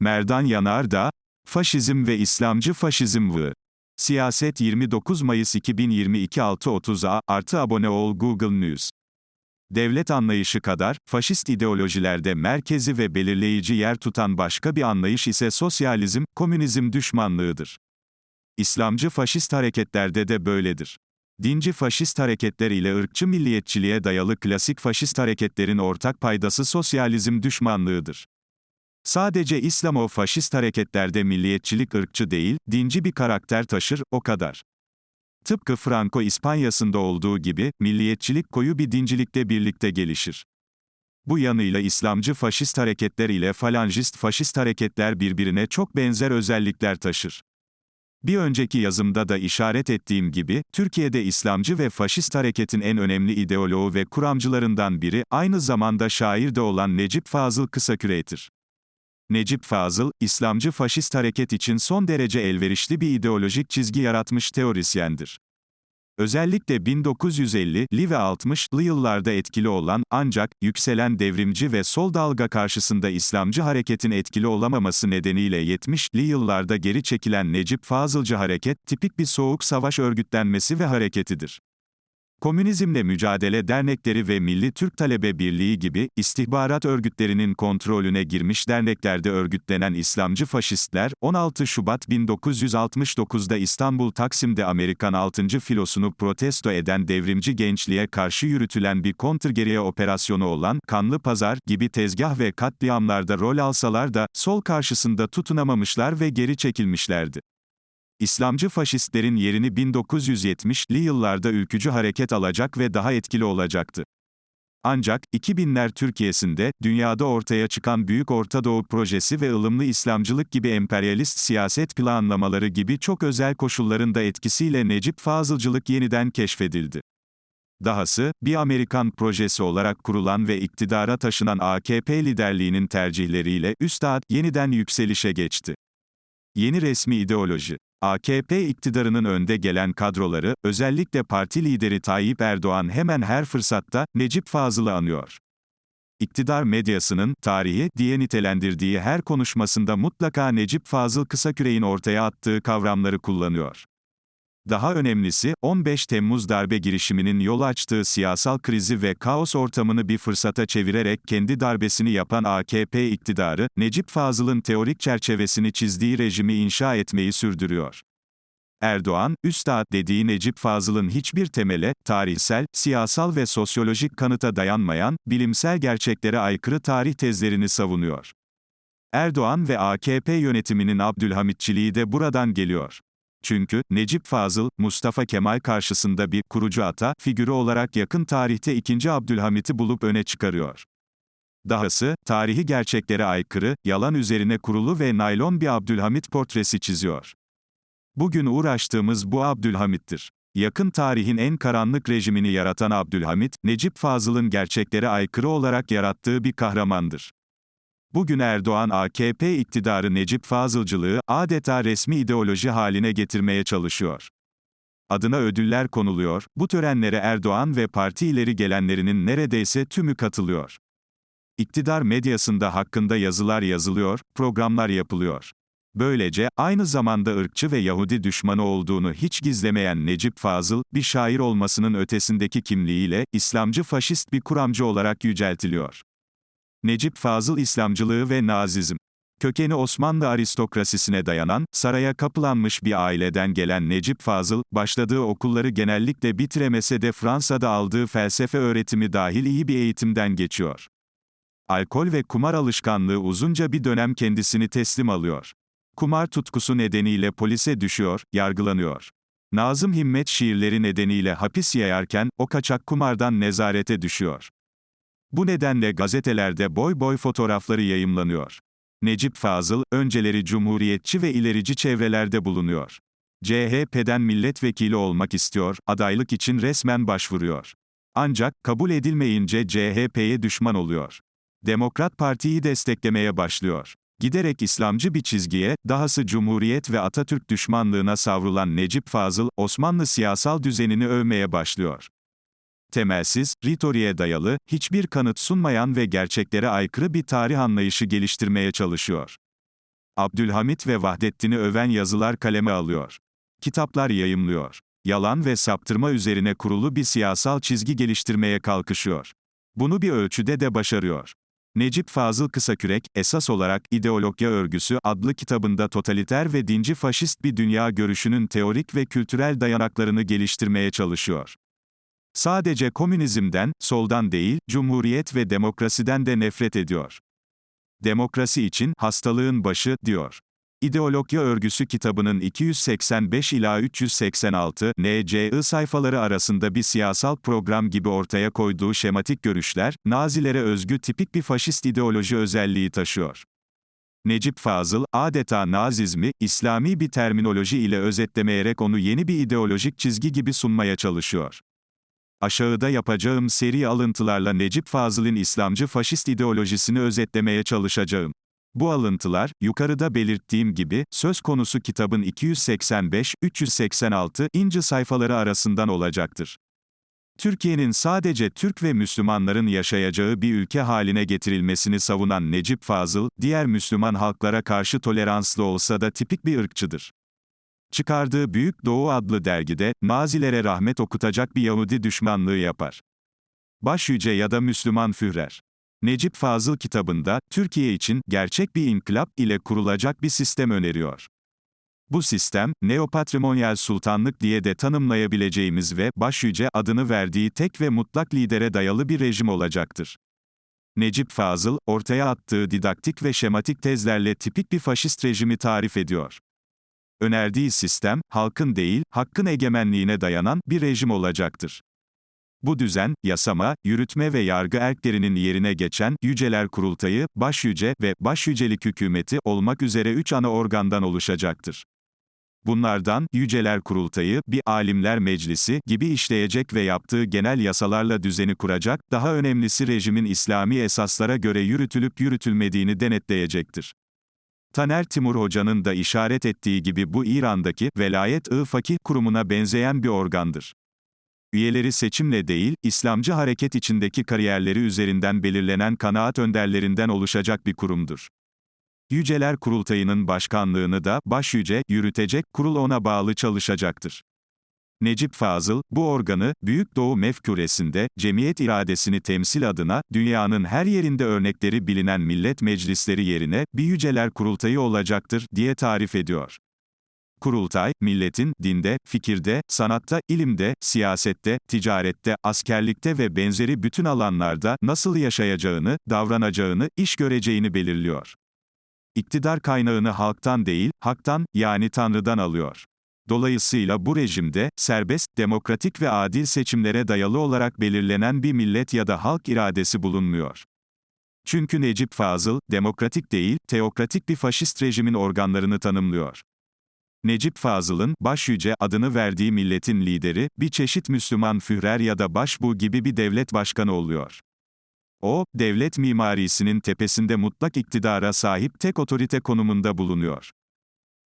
Merdan Yanardağ, Faşizm ve İslamcı Faşizm V. Siyaset 29 Mayıs 2022 6.30'a artı abone ol Google News. Devlet anlayışı kadar, faşist ideolojilerde merkezi ve belirleyici yer tutan başka bir anlayış ise sosyalizm, komünizm düşmanlığıdır. İslamcı faşist hareketlerde de böyledir. Dinci faşist hareketler ile ırkçı milliyetçiliğe dayalı klasik faşist hareketlerin ortak paydası sosyalizm düşmanlığıdır. Sadece İslamo-faşist hareketlerde milliyetçilik ırkçı değil, dinci bir karakter taşır, o kadar. Tıpkı Franco İspanyası'nda olduğu gibi, milliyetçilik koyu bir dincilikte birlikte gelişir. Bu yanıyla İslamcı faşist hareketler ile falangist faşist hareketler birbirine çok benzer özellikler taşır. Bir önceki yazımda da işaret ettiğim gibi, Türkiye'de İslamcı ve faşist hareketin en önemli ideoloğu ve kuramcılarından biri, aynı zamanda şair de olan Necip Fazıl Kısaküre'dir. Necip Fazıl, İslamcı faşist hareket için son derece elverişli bir ideolojik çizgi yaratmış teorisyendir. Özellikle 1950'li ve 60'lı yıllarda etkili olan, ancak, yükselen devrimci ve sol dalga karşısında İslamcı hareketin etkili olamaması nedeniyle 70'li yıllarda geri çekilen Necip Fazılcı hareket, tipik bir soğuk savaş örgütlenmesi ve hareketidir. Komünizmle Mücadele Dernekleri ve Milli Türk Talebe Birliği gibi, istihbarat örgütlerinin kontrolüne girmiş derneklerde örgütlenen İslamcı faşistler, 16 Şubat 1969'da İstanbul Taksim'de Amerikan 6. filosunu protesto eden devrimci gençliğe karşı yürütülen bir kontrgeriye operasyonu olan, Kanlı Pazar gibi tezgah ve katliamlarda rol alsalar da, sol karşısında tutunamamışlar ve geri çekilmişlerdi. İslamcı faşistlerin yerini 1970'li yıllarda ülkücü hareket alacak ve daha etkili olacaktı. Ancak, 2000'ler Türkiye'sinde, dünyada ortaya çıkan Büyük Orta Doğu Projesi ve ılımlı İslamcılık gibi emperyalist siyaset planlamaları gibi çok özel koşulların da etkisiyle Necip Fazılcılık yeniden keşfedildi. Dahası, bir Amerikan projesi olarak kurulan ve iktidara taşınan AKP liderliğinin tercihleriyle, Üstad, yeniden yükselişe geçti. Yeni resmi ideoloji AKP iktidarının önde gelen kadroları, özellikle parti lideri Tayyip Erdoğan hemen her fırsatta, Necip Fazıl'ı anıyor. İktidar medyasının, tarihi, diye nitelendirdiği her konuşmasında mutlaka Necip Fazıl Kısaküre'nin ortaya attığı kavramları kullanıyor. Daha önemlisi, 15 Temmuz darbe girişiminin yol açtığı siyasal krizi ve kaos ortamını bir fırsata çevirerek kendi darbesini yapan AKP iktidarı, Necip Fazıl'ın teorik çerçevesini çizdiği rejimi inşa etmeyi sürdürüyor. Erdoğan, üstad dediği Necip Fazıl'ın hiçbir temele, tarihsel, siyasal ve sosyolojik kanıta dayanmayan, bilimsel gerçeklere aykırı tarih tezlerini savunuyor. Erdoğan ve AKP yönetiminin Abdülhamitçiliği de buradan geliyor. Çünkü, Necip Fazıl, Mustafa Kemal karşısında bir kurucu ata figürü olarak yakın tarihte 2. Abdülhamit'i bulup öne çıkarıyor. Dahası, tarihi gerçeklere aykırı, yalan üzerine kurulu ve naylon bir Abdülhamit portresi çiziyor. Bugün uğraştığımız bu Abdülhamit'tir. Yakın tarihin en karanlık rejimini yaratan Abdülhamit, Necip Fazıl'ın gerçeklere aykırı olarak yarattığı bir kahramandır. Bugün Erdoğan AKP iktidarı Necip Fazılcılığı, adeta resmi ideoloji haline getirmeye çalışıyor. Adına ödüller konuluyor, bu törenlere Erdoğan ve parti ileri gelenlerinin neredeyse tümü katılıyor. İktidar medyasında hakkında yazılar yazılıyor, programlar yapılıyor. Böylece, aynı zamanda ırkçı ve Yahudi düşmanı olduğunu hiç gizlemeyen Necip Fazıl, bir şair olmasının ötesindeki kimliğiyle, İslamcı faşist bir kuramcı olarak yüceltiliyor. Necip Fazıl İslamcılığı ve Nazizm. Kökeni Osmanlı aristokrasisine dayanan, saraya kapılanmış bir aileden gelen Necip Fazıl, başladığı okulları genellikle bitiremese de Fransa'da aldığı felsefe öğretimi dahil iyi bir eğitimden geçiyor. Alkol ve kumar alışkanlığı uzunca bir dönem kendisini teslim alıyor. Kumar tutkusu nedeniyle polise düşüyor, yargılanıyor. Nazım Himmet şiirleri nedeniyle hapis yayarken, o kaçak kumardan nezarete düşüyor. Bu nedenle gazetelerde boy boy fotoğrafları yayımlanıyor. Necip Fazıl, önceleri cumhuriyetçi ve ilerici çevrelerde bulunuyor. CHP'den milletvekili olmak istiyor, adaylık için resmen başvuruyor. Ancak, kabul edilmeyince CHP'ye düşman oluyor. Demokrat Parti'yi desteklemeye başlıyor. Giderek İslamcı bir çizgiye, dahası Cumhuriyet ve Atatürk düşmanlığına savrulan Necip Fazıl, Osmanlı siyasal düzenini övmeye başlıyor temelsiz, ritoriğe dayalı, hiçbir kanıt sunmayan ve gerçeklere aykırı bir tarih anlayışı geliştirmeye çalışıyor. Abdülhamit ve Vahdettin'i öven yazılar kaleme alıyor. Kitaplar yayımlıyor. Yalan ve saptırma üzerine kurulu bir siyasal çizgi geliştirmeye kalkışıyor. Bunu bir ölçüde de başarıyor. Necip Fazıl Kısakürek, esas olarak İdeologya Örgüsü adlı kitabında totaliter ve dinci faşist bir dünya görüşünün teorik ve kültürel dayanaklarını geliştirmeye çalışıyor. Sadece komünizmden, soldan değil, cumhuriyet ve demokrasiden de nefret ediyor. Demokrasi için hastalığın başı, diyor. İdeologya Örgüsü kitabının 285 ila 386 NCI sayfaları arasında bir siyasal program gibi ortaya koyduğu şematik görüşler, Nazilere özgü tipik bir faşist ideoloji özelliği taşıyor. Necip Fazıl, adeta Nazizmi, İslami bir terminoloji ile özetlemeyerek onu yeni bir ideolojik çizgi gibi sunmaya çalışıyor. Aşağıda yapacağım seri alıntılarla Necip Fazıl'ın İslamcı faşist ideolojisini özetlemeye çalışacağım. Bu alıntılar, yukarıda belirttiğim gibi, söz konusu kitabın 285-386 inci sayfaları arasından olacaktır. Türkiye'nin sadece Türk ve Müslümanların yaşayacağı bir ülke haline getirilmesini savunan Necip Fazıl, diğer Müslüman halklara karşı toleranslı olsa da tipik bir ırkçıdır. Çıkardığı Büyük Doğu adlı dergide, Nazilere rahmet okutacak bir Yahudi düşmanlığı yapar. Başyüce ya da Müslüman Führer. Necip Fazıl kitabında, Türkiye için, gerçek bir inkılap ile kurulacak bir sistem öneriyor. Bu sistem, neopatrimonyal sultanlık diye de tanımlayabileceğimiz ve başyüce adını verdiği tek ve mutlak lidere dayalı bir rejim olacaktır. Necip Fazıl, ortaya attığı didaktik ve şematik tezlerle tipik bir faşist rejimi tarif ediyor. Önerdiği sistem, halkın değil, hakkın egemenliğine dayanan bir rejim olacaktır. Bu düzen, yasama, yürütme ve yargı erklerinin yerine geçen Yüceler Kurultayı, Başyüce ve Başyücelik Hükümeti olmak üzere üç ana organdan oluşacaktır. Bunlardan, Yüceler Kurultayı, bir alimler meclisi gibi işleyecek ve yaptığı genel yasalarla düzeni kuracak, daha önemlisi rejimin İslami esaslara göre yürütülüp yürütülmediğini denetleyecektir. Taner Timur Hoca'nın da işaret ettiği gibi bu İran'daki Velayet-ı Fakih kurumuna benzeyen bir organdır. Üyeleri seçimle değil, İslamcı hareket içindeki kariyerleri üzerinden belirlenen kanaat önderlerinden oluşacak bir kurumdur. Yüceler Kurultayı'nın başkanlığını da başyüce yürütecek, kurul ona bağlı çalışacaktır. Necip Fazıl, bu organı, Büyük Doğu mefkuresinde, cemiyet iradesini temsil adına, dünyanın her yerinde örnekleri bilinen millet meclisleri yerine, bir yüceler kurultayı olacaktır, diye tarif ediyor. Kurultay, milletin, dinde, fikirde, sanatta, ilimde, siyasette, ticarette, askerlikte ve benzeri bütün alanlarda nasıl yaşayacağını, davranacağını, iş göreceğini belirliyor. İktidar kaynağını halktan değil, haktan, yani Tanrı'dan alıyor. Dolayısıyla bu rejimde, serbest, demokratik ve adil seçimlere dayalı olarak belirlenen bir millet ya da halk iradesi bulunmuyor. Çünkü Necip Fazıl, demokratik değil, teokratik bir faşist rejimin organlarını tanımlıyor. Necip Fazıl'ın, başyüce adını verdiği milletin lideri, bir çeşit Müslüman führer ya da başbuğ gibi bir devlet başkanı oluyor. O, devlet mimarisinin tepesinde mutlak iktidara sahip tek otorite konumunda bulunuyor.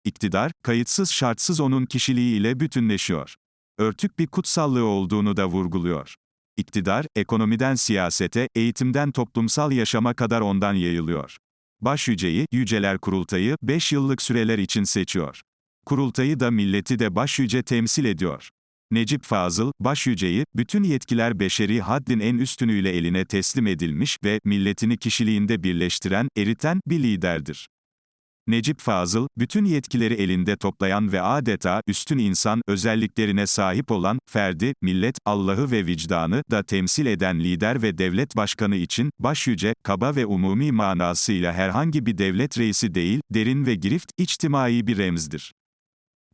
İktidar, kayıtsız şartsız onun kişiliğiyle bütünleşiyor. Örtük bir kutsallığı olduğunu da vurguluyor. İktidar, ekonomiden siyasete, eğitimden toplumsal yaşama kadar ondan yayılıyor. Başyüceyi, Yüceler Kurultayı, 5 yıllık süreler için seçiyor. Kurultayı da milleti de başyüce temsil ediyor. Necip Fazıl, başyüceyi, bütün yetkiler beşeri haddin en üstünüyle eline teslim edilmiş ve milletini kişiliğinde birleştiren, eriten bir liderdir. Necip Fazıl, bütün yetkileri elinde toplayan ve adeta üstün insan özelliklerine sahip olan, ferdi, millet, Allah'ı ve vicdanı da temsil eden lider ve devlet başkanı için, başyüce, kaba ve umumi manasıyla herhangi bir devlet reisi değil, derin ve girift, içtimai bir remzdir.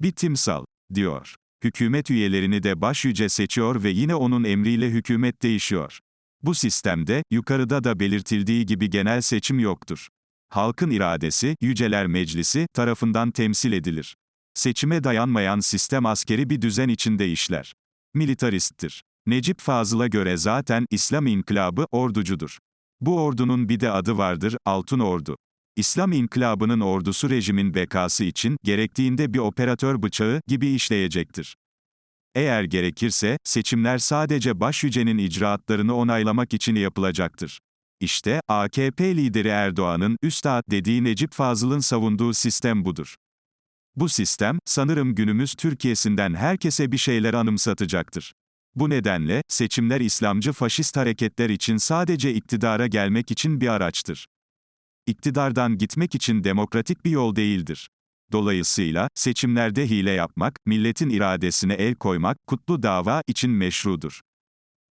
Bir timsal, diyor. Hükümet üyelerini de başyüce seçiyor ve yine onun emriyle hükümet değişiyor. Bu sistemde, yukarıda da belirtildiği gibi genel seçim yoktur. Halkın iradesi, Yüceler Meclisi, tarafından temsil edilir. Seçime dayanmayan sistem askeri bir düzen içinde işler. Militaristtir. Necip Fazıl'a göre zaten İslam inkılabı orducudur. Bu ordunun bir de adı vardır, Altın Ordu. İslam inkılabının ordusu rejimin bekası için, gerektiğinde bir operatör bıçağı gibi işleyecektir. Eğer gerekirse, seçimler sadece başyücenin icraatlarını onaylamak için yapılacaktır. İşte, AKP lideri Erdoğan'ın, üstad dediği Necip Fazıl'ın savunduğu sistem budur. Bu sistem, sanırım günümüz Türkiye'sinden herkese bir şeyler anımsatacaktır. Bu nedenle, seçimler İslamcı faşist hareketler için sadece iktidara gelmek için bir araçtır. İktidardan gitmek için demokratik bir yol değildir. Dolayısıyla, seçimlerde hile yapmak, milletin iradesine el koymak, kutlu dava için meşrudur.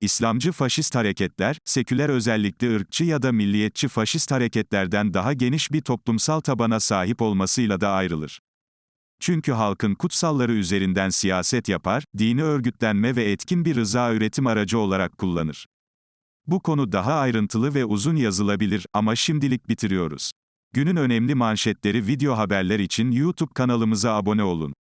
İslamcı faşist hareketler, seküler özellikli ırkçı ya da milliyetçi faşist hareketlerden daha geniş bir toplumsal tabana sahip olmasıyla da ayrılır. Çünkü halkın kutsalları üzerinden siyaset yapar, dini örgütlenme ve etkin bir rıza üretim aracı olarak kullanır. Bu konu daha ayrıntılı ve uzun yazılabilir ama şimdilik bitiriyoruz. Günün önemli manşetleri video haberler için YouTube kanalımıza abone olun.